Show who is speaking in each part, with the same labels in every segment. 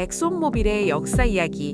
Speaker 1: 엑손모빌의 역사 이야기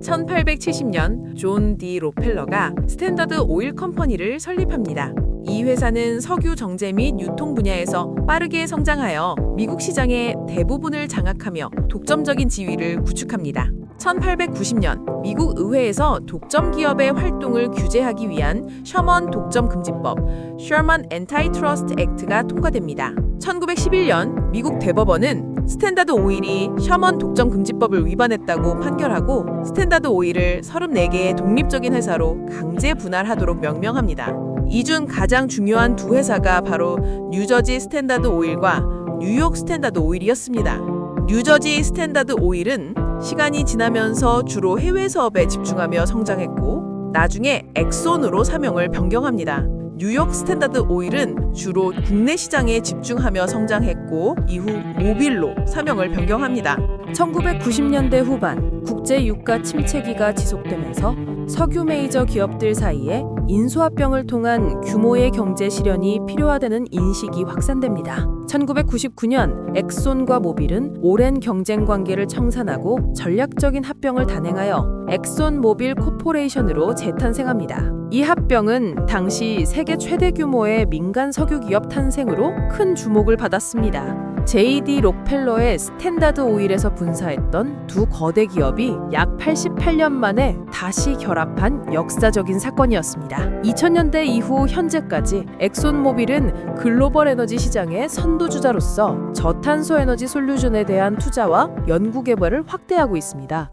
Speaker 1: 1870년 존디 로펠러가 스탠다드 오일 컴퍼니를 설립합니다. 이 회사는 석유 정제 및 유통 분야에서 빠르게 성장하여 미국 시장의 대부분을 장악하며 독점적인 지위를 구축합니다. 1890년 미국 의회에서 독점 기업의 활동을 규제하기 위한 셔먼 독점 금지법 (Sherman Antitrust Act가 통과됩니다. 1911년 미국 대법원은 스탠다드 오일이 셔먼 독점 금지법을 위반했다고 판결하고 스탠다드 오일을 34개의 독립적인 회사로 강제 분할하도록 명명합니다. 이 중 가장 중요한 두 회사가 바로 뉴저지 스탠다드 오일과 뉴욕 스탠다드 오일이었습니다. 뉴저지 스탠다드 오일은 시간이 지나면서 주로 해외 사업에 집중하며 성장했고 나중에 엑손으로 사명을 변경합니다. 뉴욕 스탠다드 오일은 주로 국내 시장에 집중하며 성장했고 이후 모빌로 사명을 변경합니다.
Speaker 2: 1990년대 후반 국제 유가 침체기가 지속되면서 석유 메이저 기업들 사이에 인수합병을 통한 규모의 경제 실현이 필요하다는 인식이 확산됩니다. 1999년 엑손과 모빌은 오랜 경쟁 관계를 청산하고 전략적인 합병을 단행하여 엑손 모빌 코퍼레이션으로 재탄생합니다. 이 합병은 당시 세계 최대 규모의 민간 석유 기업 탄생으로 큰 주목을 받았습니다. J.D. 록펠러의 스탠다드 오일에서 분사했던 두 거대 기업이 약 88년 만에 다시 결합한 역사적인 사건이었습니다. 2000년대 이후 현재까지 엑손모빌은 글로벌 에너지 시장의 선도주자로서 저탄소 에너지 솔루션에 대한 투자와 연구 개발을 확대하고 있습니다.